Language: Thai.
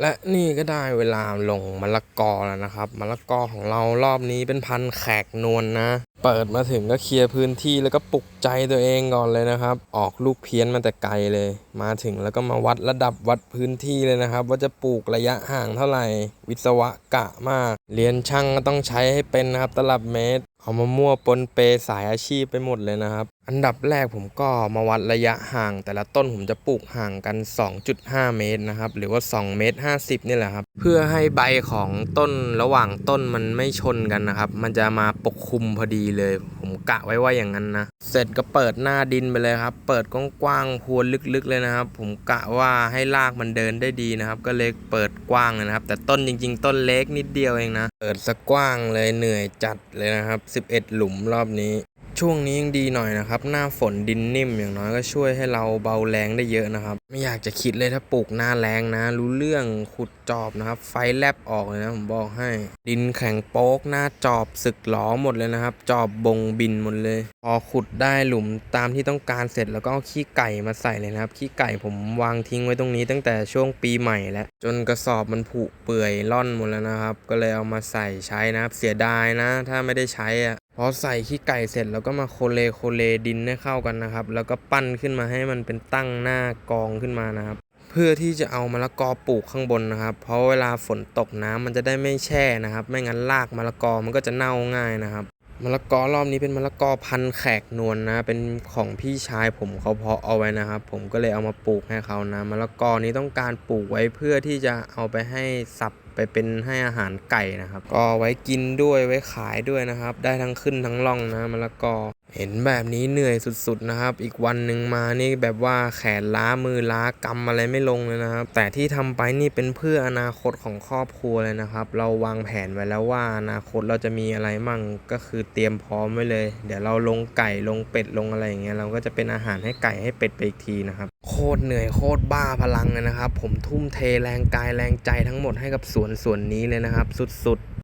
และนี่ก็ได้เวลาลงมะละกอแล้วนะครับมะละกอของเรารอบนี้เป็นพันแขกนวลนะ เปิดมาถึงก็เคลียร์พื้นที่แล้วก็ปลุกใจตัวเองก่อนเลยนะครับ ออกลูกเพี้ยนมาแต่ไกลเลย มาถึงแล้วก็มาวัดระดับวัดพื้นที่เลยนะครับ ว่าจะปลูกระยะห่างเท่าไหร่ วิศวะกะมาก เรียนช่างก็ต้องใช้ให้เป็นนะครับตลับเมตร เอามามั่วปนเปสายอาชีพไปหมดเลยนะครับ อันดับแรกผมก็มาวัดระยะห่าง แต่ละต้นผมจะปลูกห่างกัน 2.5 เมตรนะครับ หรือว่า 2 เมตร 50 นี่แหละครับ เพื่อให้ใบของต้นระหว่างต้นมันไม่ชนกันนะครับ มันจะมาปกคลุมพอดีเลย ผมกะไว้ว่าอย่างนั้นนะ เสร็จก็เปิดหน้าดินไปเลยครับ เปิดกว้างๆพรวนลึกๆเลยนะครับ ผมกะว่าให้รากมันเดินได้ดีนะครับ ก็เลยเปิดกว้างเลยนะครับ แต่ต้นจริง ๆ ต้นเล็กนิดเดียวเองนะ เปิดสะกว้างเลยเหนื่อยจัดเลยนะครับ 11 หลุมรอบนี้ ช่วงนี้ยังดีหน่อยนะครับ หน้าฝนดินนิ่มอย่างน้อยก็ช่วยให้เราเบาแรงได้เยอะนะครับ ไม่อยากจะคิดเลยถ้าปลูกหน้าแรงนะ รู้เรื่องขุดจอบนะครับ ไฟแลบออกเลยนะผมบอกให้ ดินแข็งโป๊กหน้าจอบสึกหลอหมดเลยนะครับ จอบบงบินหมดเลย พอขุดได้หลุมตามที่ต้องการเสร็จแล้วก็เอาขี้ไก่มาใส่เลยนะครับ ขี้ไก่ผมวางทิ้งไว้ตรงนี้ตั้งแต่ช่วงปีใหม่แล้วจนกระสอบมันผุเปื่อยล่อนหมดแล้วนะครับ ก็เลยเอามาใส่ใช้นะครับ เสียดายนะ ถ้าไม่ได้ใช้อะ พอใส่ขี้ไก่เสร็จแล้วก็มาโคเลโคเลดินให้เข้ากันนะครับ แล้วก็ปั้นขึ้นมาให้มันเป็นตั้งหน้ากองขึ้นมานะครับ เพื่อที่จะเอามะละกอปลูกข้างบนนะครับ เพราะเวลาฝนตกน้ำมันจะได้ไม่แช่นะครับ ไม่งั้นรากมะละกอมันก็จะเน่าง่ายนะครับมะละกอรอบนี้เป็นมะละกอพันแขกนวลนะ เป็นของพี่ชายผมเขาเพาะเอาไว้นะครับ ผมก็เลยเอามาปลูกให้เขานะมะละกอนี้ต้องการปลูกไว้เพื่อที่จะเอาไปให้สับ ไปเป็นให้อาหารไก่นะครับ ก็ไว้กินด้วยไว้ขายด้วยนะครับ ได้ทั้งขึ้นทั้งล่องนะมะละกอ เห็นแบบนี้เหนื่อยสุดๆนะครับ อีกวันหนึ่งมานี่แบบว่าแขนล้ามือล้ากำอะไรไม่ลงเลยนะครับ แต่ที่ทำไปนี่เป็นเพื่ออนาคตของครอบครัวเลยนะครับ เราวางแผนไว้แล้วว่าอนาคตเราจะมีอะไรมั่งก็คือเตรียมพร้อมไว้เลย เดี๋ยวเราลงไก่ลงเป็ดลงอะไรอย่างเงี้ยเราก็จะเป็นอาหารให้ไก่ให้เป็ดไปอีกทีนะครับโคตรเหนื่อยโคตรบ้าพลังเลยนะครับ ผมทุ่มเทแรงกายแรงใจทั้งหมดให้กับสวนสวนนี้เลยนะครับ สุดๆ